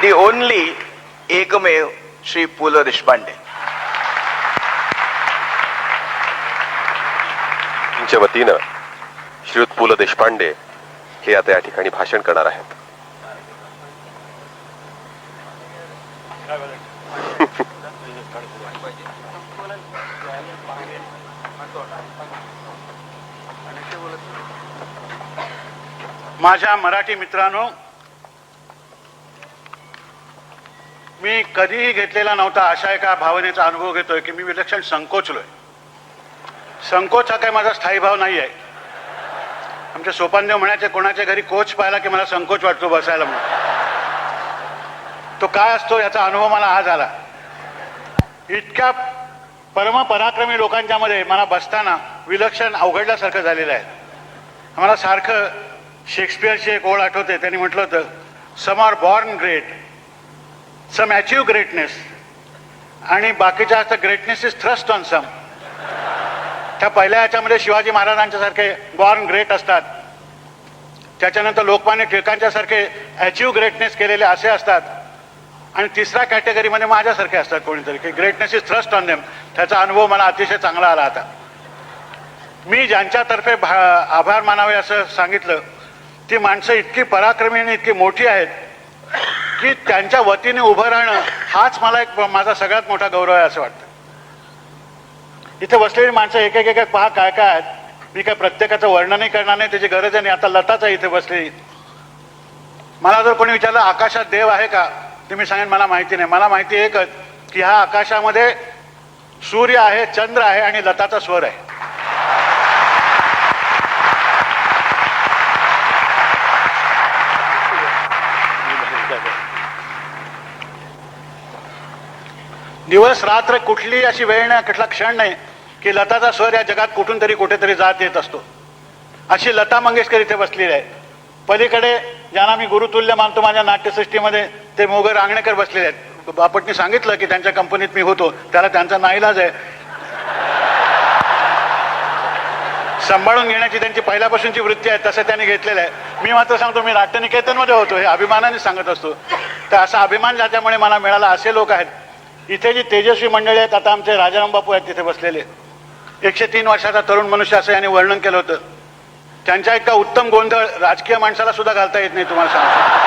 The only एकमेव श्री पु ल देशपांडे तुमच्या वतीनं श्रीयुत पु ल देशपांडे हे आता या ठिकाणी भाषण करणार आहेत. माझ्या मराठी मित्रांनो मी कधीही घेतलेला नव्हता अशा एका भावनेचा अनुभव घेतोय की मी विलक्षण संकोचलोय. संकोच हा काही माझा स्थायी भाव नाही आहे आमच्या सोपानदेव म्हणायचे कोणाच्या घरी कोच पाहिला की मला संकोच वाटतो बसायला म्हणून? तो काय असतो याचा अनुभव मला आज आला इतक्या परमपराक्रमी लोकांच्या मध्ये मला बसताना विलक्षण अवघडल्यासारखं झालेलं आहे. मला सारखं शेक्सपियरची एक ओळ आठवते त्यांनी म्हटलं होतं some are born great. Some achieve greatness आणि बाकीच्या असतं greatness is thrust on some त्या पहिल्या याच्यामध्ये शिवाजी महाराजांच्या सारखे बॉर्न ग्रेट असतात. त्याच्यानंतर लोकमान्य टिळकांच्या सारखे अचीव ग्रेटनेस केलेले असे असतात. आणि तिसऱ्या कॅटेगरीमध्ये माझ्यासारखे असतात कोणीतरी की greatness is thrust on them त्याचा अनुभव मला अतिशय चांगला आला आता. मी ज्यांच्यातर्फे भा आभार मानावे असं सांगितलं ती माणसं इतकी पराक्रमी आणि इतकी मोठी आहेत की त्यांच्या वतीने उभं राहणं हाच मला एक माझा सगळ्यात मोठा गौरव आहे असं वाटतं. इथे बसलेली माणसं एक एक एक एक पहा काय काय आहेत. मी काय प्रत्येकाचं वर्णनही करणार नाही त्याची गरज आहे नाही. आता लताच आहे इथे बसलेली. मला जर कोणी विचारलं आकाशात देव आहे का? ते मी सांगेन मला माहिती नाही. मला माहिती एकच की ह्या आकाशामध्ये सूर्य आहे चंद्र आहे आणि लताचा स्वर आहे. दिवस रात्र कुठली अशी वेळ नाही कुठला क्षण नाही की लताचा स्वर या जगात कुठून तरी कुठेतरी जात येत असतो. अशी लता मंगेशकर इथे बसलेली आहे. पलीकडे ज्यांना मी गुरुतुल्य मानतो माझ्या नाट्यसृष्टीमध्ये ते मोगर रांगणेकर बसलेले आहेत. बापटनी सांगितलं की त्यांच्या कंपनीत मी होतो. त्याला त्यांचा नाईलाज आहे. सांभाळून घेण्याची त्यांची पहिल्यापासूनची वृत्ती आहे तसं त्यांनी घेतलेलं आहे. मी मात्र सांगतो मी नाट्यनिकेतनमध्ये होतो हे अभिमानाने सांगत असतो. तर असा अभिमान ज्याच्यामुळे मला मिळाला असे लोक आहेत. इथे जी तेजस्वी मंडळी आहेत आता आमचे राजाराम बापू आहेत तिथे बसलेले. एकशे तीन वर्षाचा तरुण मनुष्य असं यांनी वर्णन केलं होतं. त्यांच्या इतका उत्तम गोंधळ राजकीय माणसाला सुद्धा घालता येत नाही तुम्हाला सांगतो.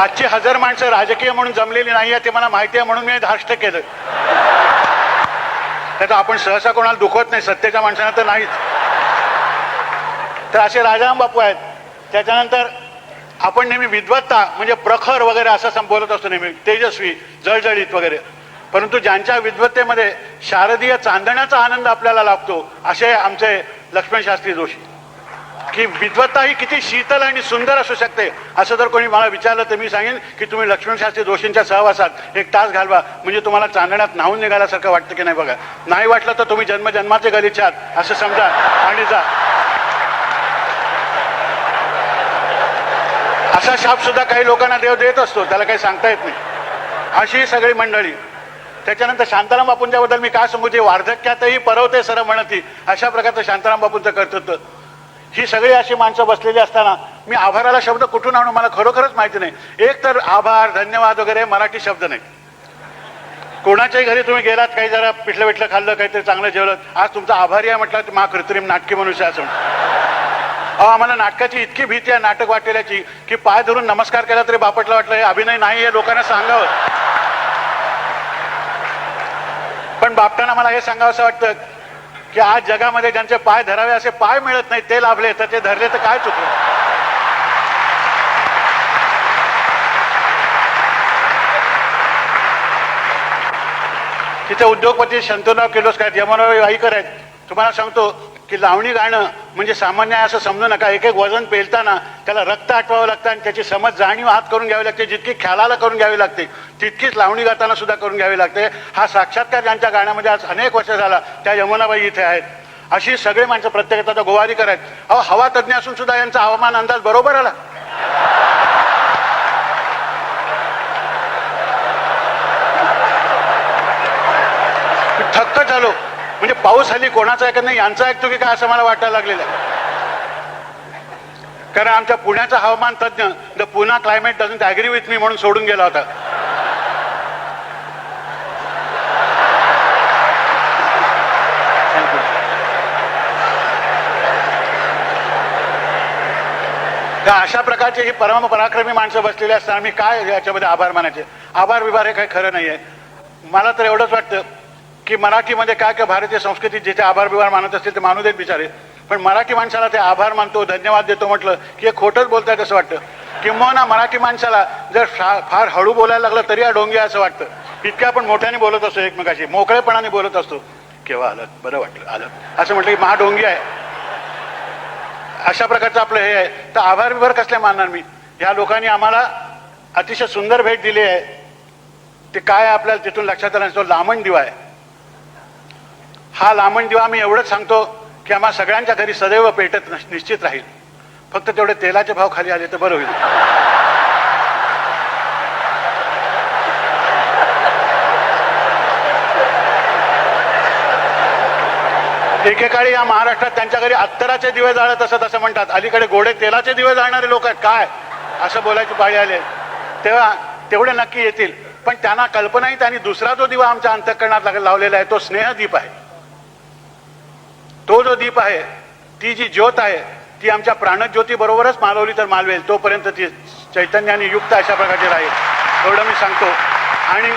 आजची हजार माणसं राजकीय म्हणून जमलेली नाही आहे ते मला माहिती आहे म्हणून मी धाष्ट केलं. त्याचा आपण सहसा कोणाला दुखवत नाही सत्तेच्या माणसांना तर नाहीच. तर असे राजाराम बापू आहेत. त्याच्यानंतर आपण नेहमी विद्वत्ता म्हणजे प्रखर वगैरे असं संबोधत असतो नेहमी तेजस्वी जळजळीत वगैरे. परंतु ज्यांच्या विद्वत्तेमध्ये शारदीय चांदण्याचा आनंद आपल्याला लाभतो असे आमचे लक्ष्मण शास्त्री जोशी. की विद्वत्ता ही किती शीतल आणि सुंदर असू शकते? असं जर कोणी मला विचारलं तर मी सांगेन की तुम्ही लक्ष्मणशास्त्री जोशींच्या सहवासात एक तास घालवा. म्हणजे तुम्हाला चांदण्यात न्हावून निघाल्यासारखं वाटतं की नाही बघा. नाही वाटलं तर तुम्ही जन्मजन्माचे गलिच्छ आहात असं समजा. आणि जा. असा शाप सुद्धा काही लोकांना देव देत असतो. त्याला काही सांगता येत नाही. अशी ही सगळी मंडळी. त्याच्यानंतर शांताराम बापूंच्याबद्दल मी काय सांगू? जे वार्धक्यातही परवते सर म्हणती अशा प्रकारचं शांताराम बापूंचं कर्तृत्व. ही सगळी अशी माणसं बसलेली असताना मी आभाराला शब्द कुठून आणू मला खरोखरच माहिती नाही. एक तर आभार धन्यवाद वगैरे मराठी शब्द नाही. कोणाच्याही घरी तुम्ही गेलात काही जरा पिठलं पिठलं खाल्लं काहीतरी चांगलं जेवलं आज तुमचा आभारी आहे म्हटलं मा कृत्रिम नाटकी मनुष्य असं अहो आम्हाला नाटकाची इतकी भीती आहे नाटक वाटलेल्याची की पाय धरून नमस्कार केला तरी बापटला वाटलं हे अभिनय नाही हे लोकांना सांगावं. पण बापटांना मला हे सांगावं असं वाटतं की आज जगामध्ये ज्यांचे पाय धरावे असे पाय मिळत नाही ते लाभले तर ते धरले तर काय चुकलं? तिथे उद्योगपती शंतनुराव किर्लोस्कर आहेत यमनराव वाईकर आहेत. तुम्हाला सांगतो की लावणी गाणं म्हणजे सामान्य असं समजू नका. एक एक वजन पेलताना त्याला रक्त आटवावं लागतं आणि त्याची समज जाणीव हात करून घ्यावी लागते जितकी ख्यालाला करून घ्यावी लागते तितकीच लावणी गाताना सुद्धा करून घ्यावी लागते. हा साक्षात्कार ज्यांच्या गाण्यामध्ये आज अनेक वर्ष झाला त्या यमुनाबाई इथे आहेत. अशी सगळे माणसं प्रत्येकाचा आता गोवारीकर आहेत. अहो हवा तज्ज्ञ असून सुद्धा यांचा हवामान अंदाज बरोबर आला. थक्क झालो. म्हणजे पाऊस हल्ली कोणाचा ऐकत नाही यांचा ऐकतो की काय असं मला वाटायला लागलेलं आहे. कारण आमच्या पुण्याचा हवामान तज्ज्ञ the Poona climate doesn't agree with me म्हणून सोडून गेला होता. तर अशा प्रकारची ही परम पराक्रमी माणसं बसलेली असताना मी काय याच्यामध्ये आभार मानायचे? आभार विभार हे काही खरं नाही आहे मला तर एवढंच वाटतं की मराठीमध्ये काय काय भारतीय संस्कृतीत जिथे आभार विभार मानत असतील ते मानू देत बिचारे. पण मराठी माणसाला ते आभार मानतो धन्यवाद देतो म्हटलं की हे खोटंच बोलतायत असं वाटतं. किंवा मराठी माणसाला जर फा- फार हळू बोलायला लागलं तरी हा डोंगी असं वाटतं. इतक्या आपण मोठ्याने बोलत असतो एकमेकाशी मोकळेपणाने बोलत असतो. केव्हा आलं बरं वाटलं आलं असं म्हटलं की महाडोंगी आहे. अशा प्रकारचं आपलं हे आहे. तर आभार विभार कसले मानणार मी? ह्या लोकांनी आम्हाला अतिशय सुंदर भेट दिली आहे. ते काय आपल्याला तिथून लक्षात आलं तो लामण दिवा आहे. हा लामण दिवा मी एवढंच सांगतो की आम्हा सगळ्यांच्या घरी सदैव पेटत निश्चित राहील. फक्त तेवढे तेलाचे भाव खाली आले तर बरं होईल. एकेकाळी या महाराष्ट्रात त्यांच्या घरी अत्तराचे दिवे जाळत असत असं म्हणतात. अलीकडे गोडे तेलाचे दिवे जाळणारे लोक आहेत. काय? असं बोलायची पाळी आले. तेव्हा तेवढे नक्की येतील. पण त्यांना कल्पनाही त्यांनी दुसरा जो दिवा आमच्या अंतकरणात लावलेला आहे तो स्नेहदीप आहे. तो जो दीप आहे ती जी ज्योत आहे ती आमच्या प्राणज्योती बरोबरच मालवली तर मालवेल तोपर्यंत ती चैतन्याने युक्त अशा प्रकारची राहील. एवढं मी सांगतो. आणि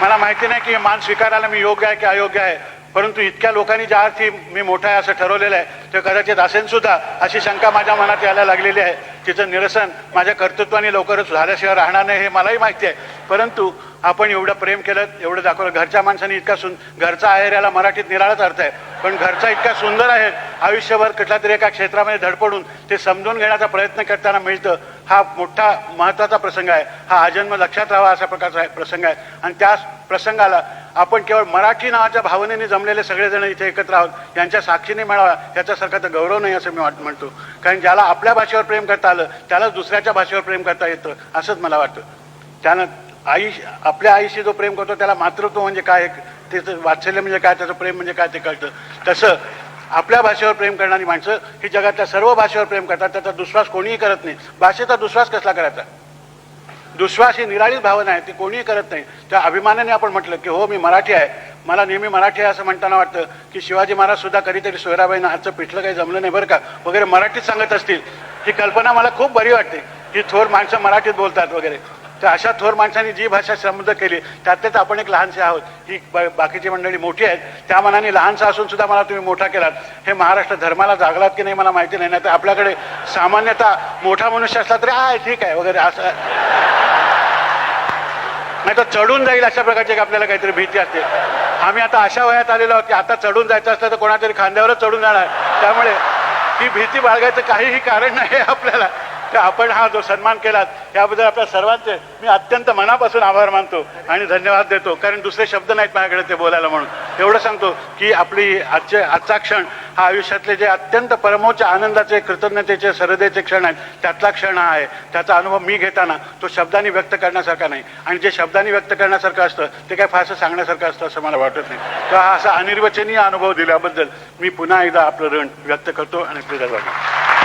मला माहिती नाही की हे मान स्वीकारायला मी योग्य आहे की अयोग्य आहे परंतु इतक्या लोकांनी ज्या अर्थी मी मोठा आहे असं ठरवलेलं आहे ते कदाचित असेल सुद्धा अशी शंका माझ्या मनात यायला लागलेली आहे. तिचं निरसन माझ्या कर्तृत्वाने लवकरच झाल्याशिवाय राहणार नाही हे मलाही माहिती आहे. परंतु आपण एवढं प्रेम केलं एवढं दाखवलं. घरच्या माणसाने इतका सुन घरचा आहेर याला मराठीत निराळाच अर्थ आहे. पण घरचा इतका सुंदर आहे आयुष्यभर कुठल्या तरी एका क्षेत्रामध्ये धडपडून ते समजून घेण्याचा प्रयत्न करताना मिळतं. हा मोठा महत्त्वाचा प्रसंग आहे. हा आजन्म लक्षात राहावा असा प्रकारचा आहे- प्रसंग आहे. आणि त्या प्रसंगाला आपण केवळ मराठी नावाच्या भावनेने जमलेले सगळेजण इथे एकत्र आहोत. यांच्या साक्षीने मिळावा याच्यासारखा तर गौरव नाही असं मी वाट म्हणतो. कारण ज्याला आपल्या भाषेवर प्रेम करता आलं त्यालाच दुसऱ्याच्या भाषेवर प्रेम करता येतं असंच मला वाटतं. त्यानं आई आपल्या आईशी जो प्रेम करतो त्याला मातृत्व म्हणजे काय? त्याचं वात्सल्य म्हणजे काय? त्याचं प्रेम म्हणजे काय? ते कळतं. तसं आपल्या भाषेवर प्रेम करणारी माणसं ही जगातल्या सर्व भाषेवर प्रेम करतात. त्याचा दुश्वास कोणीही करत नाही. भाषेचा दुश्वास कसला करायचा? दुश्वास ही निराळीच भावना आहे ती कोणीही करत नाही. त्या अभिमानाने आपण म्हटलं की हो मी मराठी आहे. मला नेहमी मराठी आहे असं म्हणताना वाटतं की शिवाजी महाराज सुद्धा कधीतरी सोयराबाईंना हातचं पिठलं काही जमलं नाही बरं का? वगैरे मराठीत सांगत असतील. ही कल्पना मला खूप बरी वाटते. की थोर माणसं मराठीत बोलतात वगैरे. तर अशा थोर माणसांनी जी भाषा समृद्ध केली त्यातलेच आपण एक लहानसे आहोत. ही ब- बाकीची मंडळी मोठी आहेत. त्या मनाने लहानसा असून सुद्धा मला तुम्ही मोठा केलात. हे महाराष्ट्र धर्माला जागलात की नाही मला माहिती नाही. तर आपल्याकडे सामान्यतः मोठा मनुष्य असला तरी आहे ठीक आहे वगैरे असं. नाही तर चढून जाईल अशा प्रकारची एक आपल्याला काहीतरी भीती असते. आम्ही आता अशा वयात आलेलो आहोत की आता चढून जायचं असलं तर कोणातरी खांद्यावरच चढून जाणार. त्यामुळे ही भीती बाळगायचं काहीही कारण नाही आपल्याला. तर आपण हा जो सन्मान केलात याबद्दल आपल्या सर्वांचे मी अत्यंत मनापासून आभार मानतो आणि धन्यवाद देतो. कारण दुसरे शब्द नाहीत माझ्याकडे ते बोलायला म्हणून. एवढं सांगतो की आपली आजचे आजचा क्षण हा आयुष्यातले जे अत्यंत परमोच्च आनंदाचे कृतज्ञतेचे सरदेचे क्षण आहेत त्यातला क्षण हा आहे. त्याचा अनुभव मी घेताना तो शब्दांनी व्यक्त करण्यासारखा नाही. आणि जे शब्दांनी व्यक्त करण्यासारखं असतं ते काय फारसं सांगण्यासारखं असतं असं मला वाटत नाही. तर हा असा अनिर्वचनीय अनुभव दिल्याबद्दल मी पुन्हा एकदा आपलं ऋण व्यक्त करतो आणि कृतज्ञ